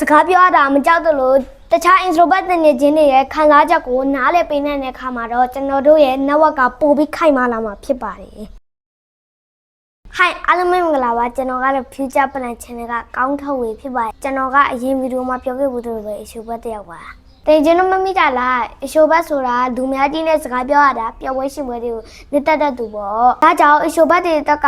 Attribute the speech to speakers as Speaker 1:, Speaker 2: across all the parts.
Speaker 1: စကားပြောရတာမကြောက်သလိုတခြား introvert တငယ်ချင်းတွေရဲ့ခံစားချက်ကိုနားလည်ပေးနိုင်တဲ့အခါမှာတော့ကျွန်တော်တို့ရဲ့ network ကပိုပြီးခိုင်မာလာမှာဖြစ်ပါတယ် Hi အားလုံးပဲမင်္ဂလာပါကျွန်တော်ကတော့ Future Plan Channel ကကောင်းထုတ်ဝေဖြစ်ပါတယ်ကျွန်တော်ကအရင်ဗီဒီယိုမှာပြောခဲ့ဘူးတို့ပဲ issue ဘတ်တစ်ယောက်ပါတင်ကျွန်တော်မမိတာလား issue ဘတ်ဆိုတာလူများကြီးနဲ့စကားပြောရတာပျော်ပွဲရှိပွဲတွေကိုနှစ်သက်တတ်သူပေါ့ဒါကြောင့် issue ဘတ်တွေတက်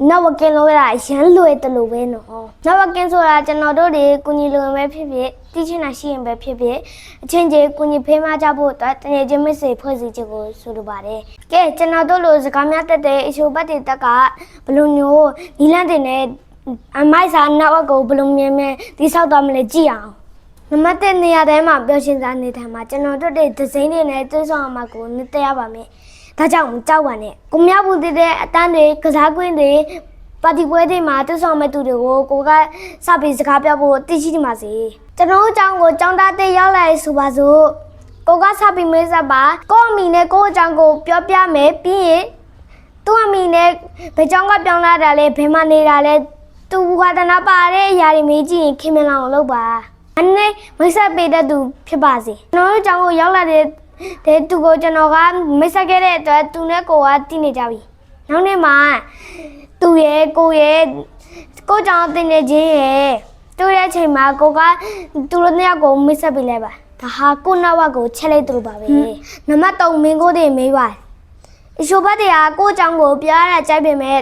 Speaker 1: က networking လုပ်ရတာအရန်လွယ်တယ်လို့ပဲနော် networking ဆိုတာကျွန်တော်တို့တွေကုညီလိုရင်ပဲဖြစ်ဖြစ်သိချင်တာရှိရင်ပဲဖြစ်ဖြစ်အချင်းချင်းကုညီဖေးမကြဖို့အတွက်တကယ်ချင်းမစ်စေဖွဲ့စည်းချက်ကိုဆိုလိုပါတယ်ကဲကျွန်တော်တို့လိုစကားများတက်တဲ့အချို့ဘတ်တွေတက်ကဘယ်လိုမျိုးနီလန်းတင်နဲ့အမိုက်စာ network ကိုဘယ်လိုမြင်မြင်တိဆောက်သွားမလဲကြည့်အောင်နံပါတ်1နေရာတိုင်းမှာပြောရှင်းစားနေထိုင်မှာကျွန်တော်တို့တွေဒီဇိုင်းတွေနဲ့တွဲဆောင်အောင်မှာကိုနှစ်သက်ရပါမယ်။ ဒါကြောင့်မကြောက်ပါနဲ့။ကိုမြောက်ဘူးတဲ့အတန်းတွေကစားကွင်းတွေပါတီပွဲတွေမှာတွဲဆောင်မဲ့သူတွေကိုကိုကစပြီးစကားပြောဖို့သိရှိနေပါစေ။ကျွန်တော်တို့အကြောင်းကိုចောင်းသားတဲ့ရောက်လာဆိုပါစို့။ကိုကစပြီးမေးစပ်ပါ။ကိုအမိနဲ့ကိုအကြောင်းကိုပြောပြမယ်ပြီးရင်သူ့အမိနဲ့ဘယ်ကြောင့်ကပြောင်းလာတာလဲဘယ်မှာနေတာလဲသူဝါဒနာပါတဲ့အရာတွေမေးကြည့်ရင်ခင်မင်လောင်လုပ်ပါအနေမိတ်ဆက်ပေးတဲ့သူဖြစ်ပါစေကျွန်တော်တို့ကြောင့်ကိုရောက်လာတဲ့ တဲ့သူကိုကျွန်တော်ကမိတ်ဆက်ခဲ့တဲ့အတွက်သူနဲ့ကိုကတည်နေကြပြီနောက်နေ့မှာသူရဲ့ကိုရဲ့ကိုကြောင့်တင်နေခြင်းရဲ့တွေ့တဲ့အချိန်မှာကိုကသူတို့နှစ်ယောက်ကိုမိတ်ဆက်ပေးလိုက်ပါဒါဟာကိုနောက်ဝက်ကိုချက်လိုက်သူလိုပါပဲနံပါတ်3မင်းကိုတွေမေးပါအရှိုဘတ်တရားကိုယ့်အကြောင်းကိုပြောရတာကြိုက်ပေမဲ့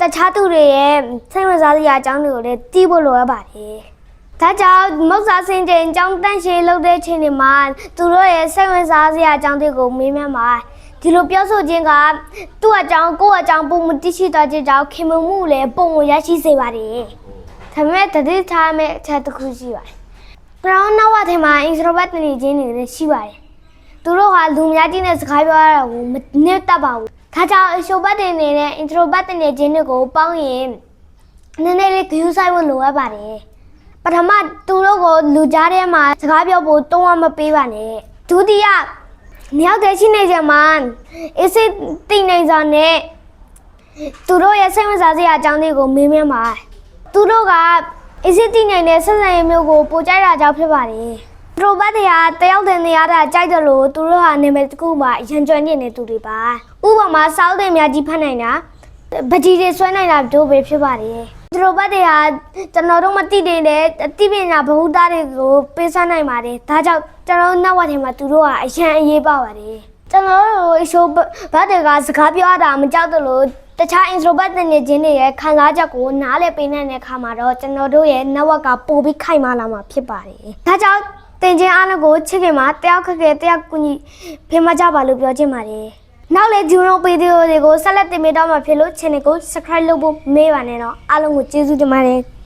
Speaker 1: တခြားသူတွေရဲ့စိတ်ဝင်စားစရာအကြောင်းတွေကိုလည်းတီးဖို့လိုအပ်ပါတယ်။ ဒါကြောင့်မုတ်စာစင်တဲ့အကြောင်းတန့်ရှည်လုပ်တဲ့ချိန်တွေမှာသူတို့ရဲ့စိတ်ဝင်စားစရာအကြောင်းတွေကိုမေးမြန်းပါဒီလိုပြောဆိုခြင်းကသူ့အကြောင်းကိုယ့်အကြောင်းပုံမသိရှိသွားခြင်းကြောင့်ခင်မမှုလည်းပုံမရရှိစေပါတယ်။ဒါပေမဲ့တတိထားမဲ့အချက်တစ်ခုရှိပါတယ်။ ground နောက်ဝထဲမှာ introvert နေခြင်းတွေလည်းရှိပါတယ်။သူတို့ကလူများကြီးနဲ့စကားပြောရတာကိုမနစ်တတ်ပါဘူး။ဒါကြောင့်အရှိုဘတ်တွေနေနဲ့ introvert တွေနေခြင်းတွေကိုပေါင်းရင်နည်းနည်းလေးဂရုစိုက်ဖို့လိုအပ်ပါတယ်။ပ ထမသူတို့ကိုလူကြားထဲမှာစကားပြောဖို့တုံးဝမပေးပါနဲ့။ဒုတိယမြောက်တဲ့ရှိနေကြမှာအစ်စ်တိနေစွာနဲ့သူတို့ရဲ့စိတ်ဝင်စားစရာအကြောင်းတွေကိုမေးမြန်းပါ။သူတို့ကအစ်စ်တိနေတဲ့ဆက်ဆံရေးမျိုးကိုပိုကြိုက်တာကြောင့်ဖြစ်ပါတယ်။ပရိုဘတ်တွေကတယောက်တည်းနေရတာကြိုက်တယ်လို့သူတို့ဟာနာမည်တစ်ခုမှရန်ကြွနေတဲ့သူတွေပါဥပမာစောက်တွေများကြီးဖတ်နိုင်တာပကြီးတွေဆွဲနိုင်တာတို့ပဲဖြစ်ပါတယ် သူတို့ဘတ်တွေကကျွန်တော်တို့မသိနေတဲ့အသိပညာဗဟုသားတွေကိုပေးစမ်းနိုင်ပါတယ်ဒါကြောင့်ကျွန်တော်တို့နောက်ဝတ်ထဲမှာသူတို့ကအရန်အရေးပါပါတယ်ကျွန်တော်တို့အရှိုးဘတ်တွေကစကားပြောရတာမကြောက်တယ်လို့တခြား introvert တငယ်ချင်းတွေရဲ့ခံစားချက်ကိုနားလည်ပေးနိုင်တဲ့အခါမှာတော့ကျွန်တော်တို့ရဲ့ network ကပိုပြီးခိုင်မာလာမှာဖြစ်ပါတယ်ဒါကြောင့်တင်ချင်းအားလုံးကိုချစ်ခင်မှာတယောက်ခက်ခဲတယောက်ကူညီဖေးမကြပါလို့ပြောချင်ပါတယ်။ နောက်လေဂျူနိုဗီဒီယိုတွေကိုဆက်လက်တင်ပြတော့မှာဖြစ်လို့ channel ကို subscribe လုပ်ဖို့မေးပါနဲ့တော့အားလုံးကိုကျေးဇူးတင်ပါတယ်။